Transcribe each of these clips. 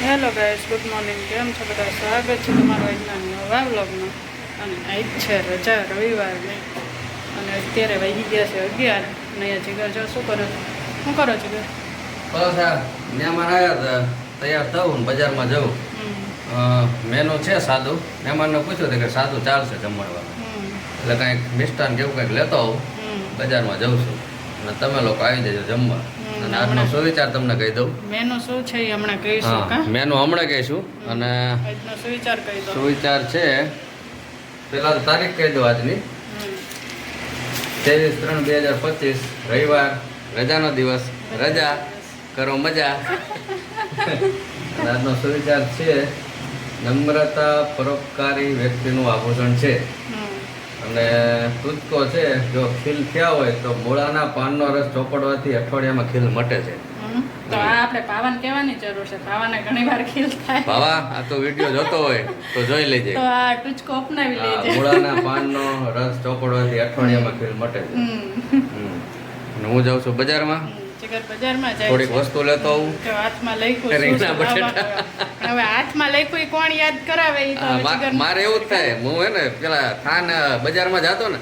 Hello guys good morning કેમ છો બધા? સ્વાગત છે તમારો આજના નવા વ્લોગમાં અને આજ છે રજા રવિવારની અને અત્યારે વાગી ગયા છે અગિયાર અને અહીંયા જીગર જો શું કરો શું કરો જીગર બસ ત્યાં મહેમાન આવ્યા તૈયાર થવું ને બજારમાં જવું. મેનુ છે સાદું. મહેમાનને પૂછ્યું હતું કે સાદું ચાલશે જમણવાનું એટલે કાંઈક મિષ્ટાન જેવું કંઈક લેતો હોઉં બજારમાં જઉં છું. અને તમે લોકો આવી જજો જમવા. અને આજનો. સુવિચાર તમને કહી દઉં. મેનુ શું છે એ હમણાં કહીશું હા મેનુ હમણાં કહીશું અને આજનો સુવિચાર કહી દો સુવિચાર છે પહેલા તો તારીખ કહી દો આજની. ત્રેવીસ ત્રણ બે હજાર પચીસ રવિવાર રજાનો દિવસ રજા કરો મજા. આજનો સુવિચાર છે નમ્રતા પરોપકારી વ્યક્તિનું આભૂષણ છે. અને ટૂચકો છે જો ખીલ થયા હોય તો મૂળાના પાનનો રસ ચોપડવાથી અઠવાડિયામાં ખીલ મટે છે. તો આ આપણે પાવાને કહેવાની જરૂર છે. પાવાને ઘણી વાર ખીલ થાય. પાવા આ તો વીડિયો જોતો હોય તો જોઈ લેજે. તો આ ટૂચકો અપનાવી લેજે. મૂળાના પાનનો રસ ચોપડવાથી અઠવાડિયામાં ખીલ મટે છે. હું જાઉં છું બજારમાં. જીગર બજારમાં જાય થોડીક વસ્તુ લેતો આવું. હાથમાં લખ્યું રીંગણા બટેટા. હવે હાથમાં લખ્યું કોણ યાદ કરાવે તો મારે એવું થાય. હું હે ને પેલા થાન બજારમાં જાતો ને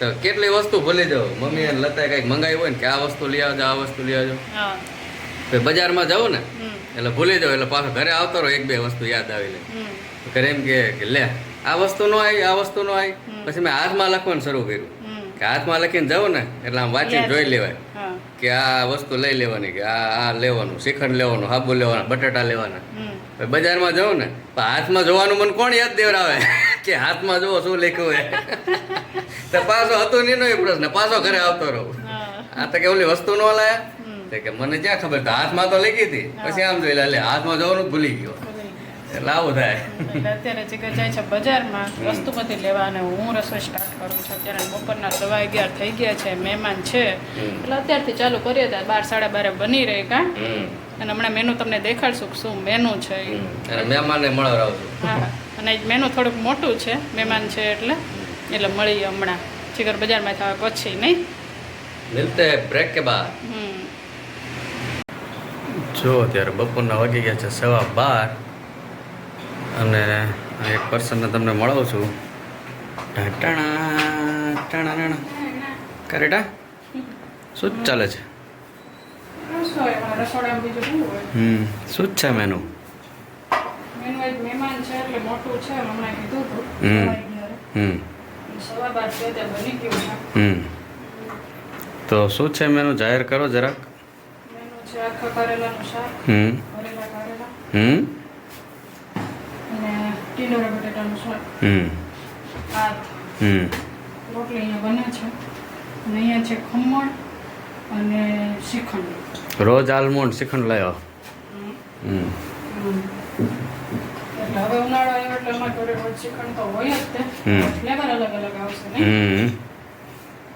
તો કેટલી વસ્તુ ભૂલી જાઉં. મમ્મી એને લતાએ કંઈક મંગાવી હોય ને કે આ વસ્તુ લઈ આવજો આ વસ્તુ લઈ આવજો. હા. બજારમાં જાઉં ને એટલે ભૂલી જાઉં એટલે પાછો ઘરે આવતો રહો એક બે વસ્તુ યાદ આવી લે. ઘરે એમ કે લે આ વસ્તુ નો આવી આ વસ્તુ નો આવી પછી મેં હાથમાં લખવાનું શરૂ કર્યું. કે હાથમાં લખીને જાઉં ને એટલે આમ વાંચીને જોઈ લેવાય. કે આ વસ્તુ લઈ લેવાની કે આ આ લેવાનું શ્રીખંડ લેવાનું હાબુ લેવાના બટાટા લેવાના. બજારમાં જાઉં ને તો હાથમાં જોવાનું મને કોણ યાદ દેવડાવે કે હાથમાં જોવો શું લખ્યું હોય તો પાછો હતું નહીં નો એ પ્રશ્ન પાછો ઘરે આવતો રહું. આ તો કે ઓલી વસ્તુ ન લાયા? કે મને ક્યાં ખબર તો હાથમાં તો લખી હતી. પછી આમ જોઈ લે લે હાથમાં જોવાનું ભૂલી ગયો. ગયા. થાય. એટલે અત્યારે જીગર જાય છે બજારમાં વસ્તુ બધી લેવા અને હું રસોઈ સ્ટાર્ટ કરું છું. અત્યારે બપોરના સવા અગિયાર થઈ ગયા છે મહેમાન છે. એટલે અત્યારથી ચાલુ કરીએ ત્યાં બાર સાડા બારે બની રહે કા? અને હમણાં મેનુ તમને દેખાડશું શું મેનુ છે. અને મહેમાનને મળો હા અને મેનુ થોડુંક મોટું છે મહેમાન છે એટલે. એટલે મળીએ હમણાં. જીગર બજારમાં થવા પછી નહીં? મિલતે બ્રેક કે બાદ? હમ. જો અત્યારે બપોરના વાગી ગયા છે સવા બાર. અને એક પર્સનને તમને મળું છું. ટાણા કરેટા? શું ચાલે છે? હમ શું છે મેનુ તે શું છે મેનુ જાહેર કરો જરાક. હમ. હમ. ટીંડોરા બટેટાનું શાક. હમ. ભાત. હમ. રોટલી અહીંયા બને છે. અને અહીંયા છે ખમણ અને શ્રીખંડ. રોજ આલમોન્ડ શ્રીખંડ લાવ્યો હમ. હમ. હમ. એટલે હવે ઉનાળો આવ્યો એટલે અમારે ઘરે રોજ શ્રીખંડ તો હોય જ તે. ફ્લેવર અલગ અલગ આવશે નહીં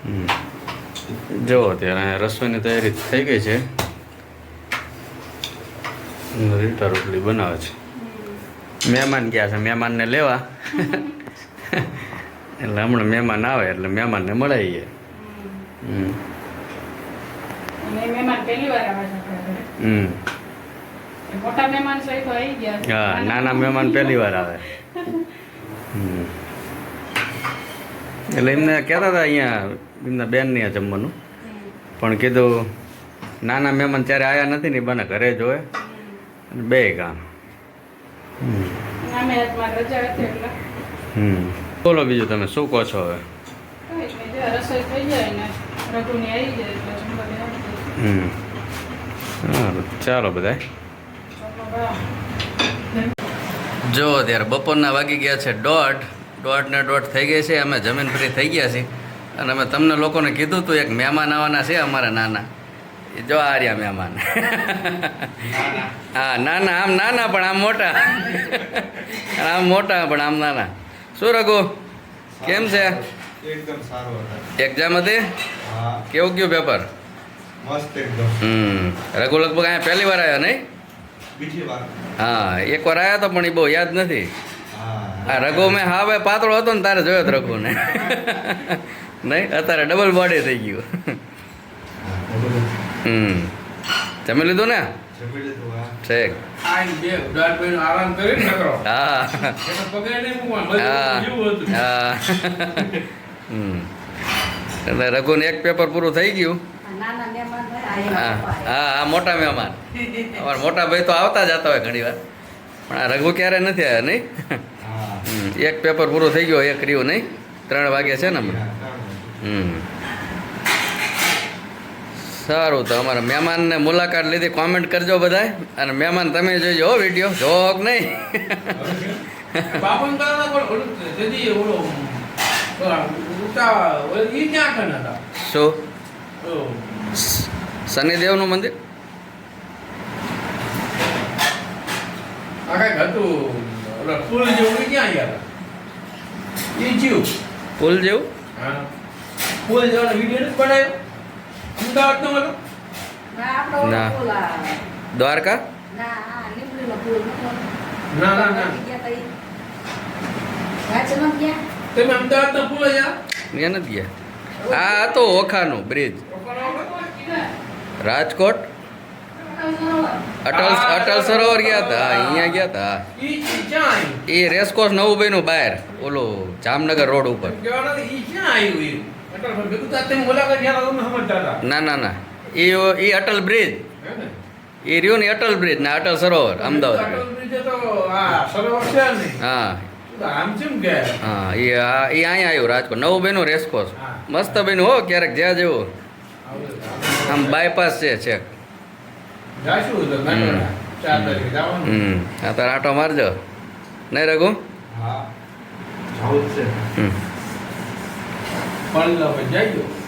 હમ. હમ. જો અત્યારે અહીંયા રસોઈની તૈયારી થઈ ગઈ છે. રીટા રોટલી બનાવે છે. મહેમાન ગયા છે મહેમાનને લેવા. એટલે હમણાં મહેમાન આવે એટલે મહેમાનને મળાવીએ. હા નાના મહેમાન પહેલી વાર આવે. એટલે એમને કહેતા હતા અહીંયા એમના બેન નહીં જમવાનું. પણ કીધું નાના મહેમાન ત્યારે આવ્યા નથી ને બને ઘરે જોવે બે કામ હમ. નામે આજમાં રજા હતી એટલે. હમ. બોલો બીજું તમે શું કહો છો હવે? કઈ જ નહીં. જો રસોઈ થઈ જાય ને રઘુની આવી જાય એટલે હમ. સારું ચાલો બધા. જો અત્યારે બપોરના વાગી ગયા છે દોઢ. દોઢ ને દોઢ થઈ ગઈ છે અમે જમીન ફ્રી થઈ ગયા છીએ. અને અમે તમને લોકોને કીધું હતું એક મહેમાન આવવાના છે અમારા નાના. જો આ રહ્યા મહેમાન. હા નાના આમ નાના પણ આમ મોટા. આમ મોટા પણ આમ નાના. શું રઘુ? કેમ છે? એક્ઝામ હતી. કેવું ગયું પેપર હમ. રઘુ લગભગ અહીંયા પહેલી વાર આવ્યો નહીં? હા એક વાર આવ્યો તો પણ એ બહુ યાદ નથી. હા. આ રઘુ મેં હા ભાઈ પાતળો હતો ને તારે જોયો રઘુ ને નહીં? અત્યારે ડબલ બોડી થઈ ગયું. હમ. જમી લીધું ને? હમ. એટલે રઘુને એક પેપર પૂરું થઈ ગયું. હા. હા આ મોટા મહેમાન. અમારા મોટા ભાઈ તો આવતા જતા હોય ઘણી વાર. પણ આ રઘુ ક્યારે નથી આવ્યા નહીં? એક પેપર પૂરું થઈ ગયો એક રહ્યું નહીં? ત્રણ વાગે છે ને હમણાં. હમ. સારું તો અમારા મહેમાનને મુલાકાત લીધી. કોમેન્ટ કરજો બધાય. અને મહેમાન તમે જોઈજો હો વીડિયો જોક નહીં? શું? શનિદેવનું મંદિર? પુલ જેવું. પુલ જેવું? વીડિયો નથી બનાવ્યો? અમદાવાદનો હતો? ના, ઓલો ના. દ્વારકા ના. ના, ના. ગયા? ત્યાં નથી ગયા આ હતો ઓખાનું બ્રિજ રાજકોટ અટલ અટલ સરોવર ગયા હતા અહીંયા ગયા હતા? એ રેસકોર્સ નવું બન્યું બહાર ઓલો જામનગર રોડ ઉપર ના ના ના. એ એ અટલ બ્રિજ. એ રહ્યો ને અટલ બ્રિજ ને અટલ સરોવર અમદાવાદ. હા? હા એ આ એ અહીંયા આવ્યું રાજકોટ. નવું બેનું રેસકોર્સ મસ્ત બન્યું હો ક્યારેક જ્યાં જેવું. આમ બાયપાસ છે છેક હમ. આ તાર આટો મારજો. નહીં રઘુ? હા. જવું જ છે હમ પલ્લવ જાજો